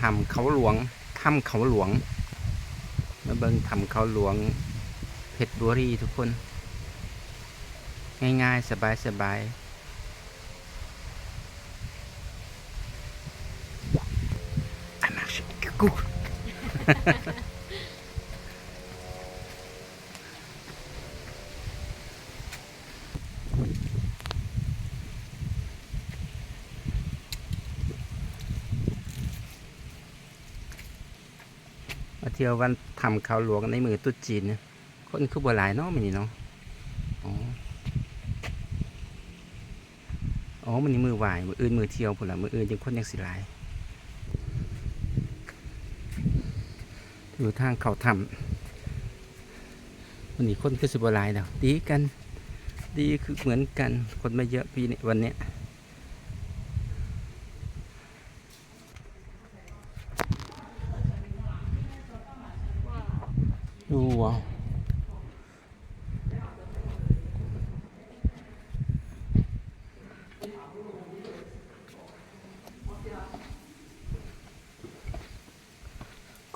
ทำเขาหลวงถ้ำเขาหลวง มาเบิ้งทำเขาหลวงเพชรบุรีทุกคน ง่ายๆ สบายๆ I'm actually good มาเที่ยววันทำเขาหลวงในมือตุ๊จีนเนี่ยคนคือบัวหลายเนาะมันนี่เนาะอ๋ออ๋อมันนี่มือไหวายมืออื่นมือเที่ยวพุ่นละมืออื่นยังคนยังสิหลายอยู่ทางเขาทำวันนี้คนคือสิบัวลายแล้วดีกัน ดีคือเหมือนกันคนไม่เยอะปีนี้วันเนี้ย ดูว้าว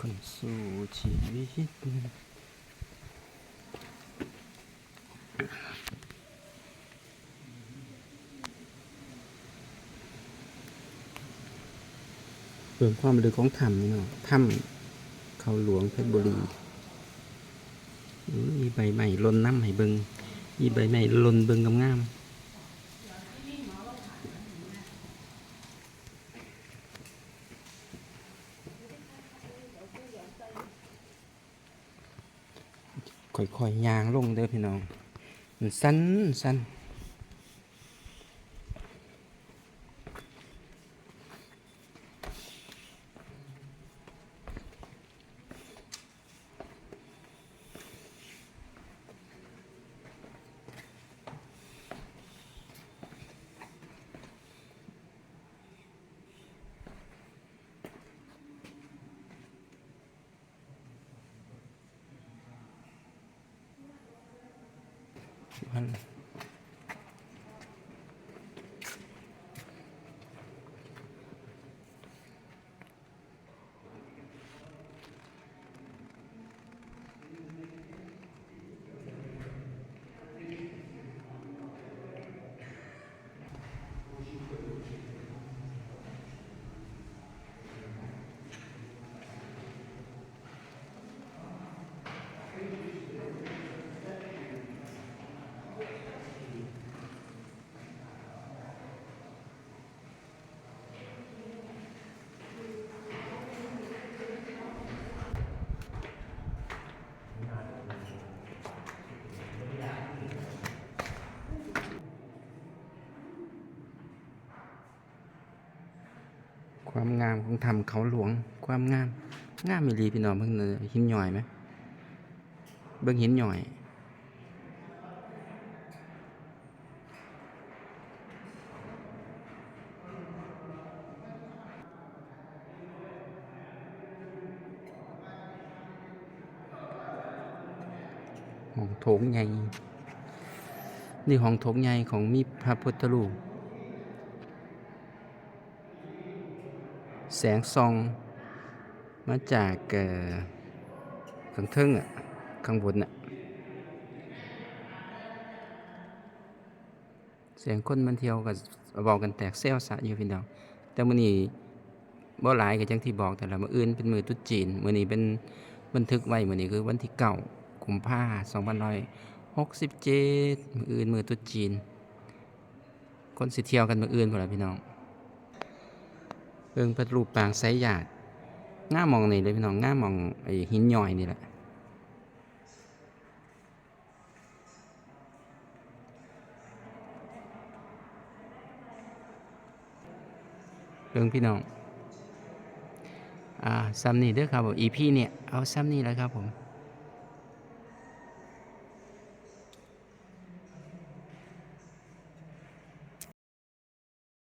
คนสู้ชีวิตเบิ่งความลึกของถ้ำนี่เนาะถ้ำเขาหลวงเพชรบุรี มีใบใหม่ลนน้ำให้เบิงมีใบใหม่ลนเบิงงามๆค่อยๆยางลงเด้อพี่น้อง มันสั้นสั้น วั ความงามของธรรมเขาหลวง ความงาม งามมีรีพี่น้องเบิ่งหินหน่อยไหมเบิ่งหินหน่อยห้องโถงใหญ่ นี่ห้องโถงใหญ่ของมีพระพุทธรูป แสงส่อง มาจากเออข้างเทิงอะ ข้างบนอะ เสียงคนมันเที่ยวกับบอกกันแตกเซลสะอยู่พี่น้องแต่มื้อนี้บ่หลายก็จังที่บอกแต่ละมื้ออื่นเป็นมือตรุษจีนมื้อนี้เป็นบันทึกไว้มื้อนี้คือวันที่เก้ากุมภาสองพันธ์2567มื้ออื่นมือตรุษจีน คนสิเที่ยวกันมื้ออื่นพุ่นล่ะพี่น้อง เบิ่งพระรูปปางไสหยาดง่ามองนี่เลยพี่น้องง่ามองไอ้หินย่อยนี่แหละเบิ่งพี่น้อง อ่าซ้ำนี่เด้อครับผม EP เนี่ย เอาซ้ำนี่แล้วครับผม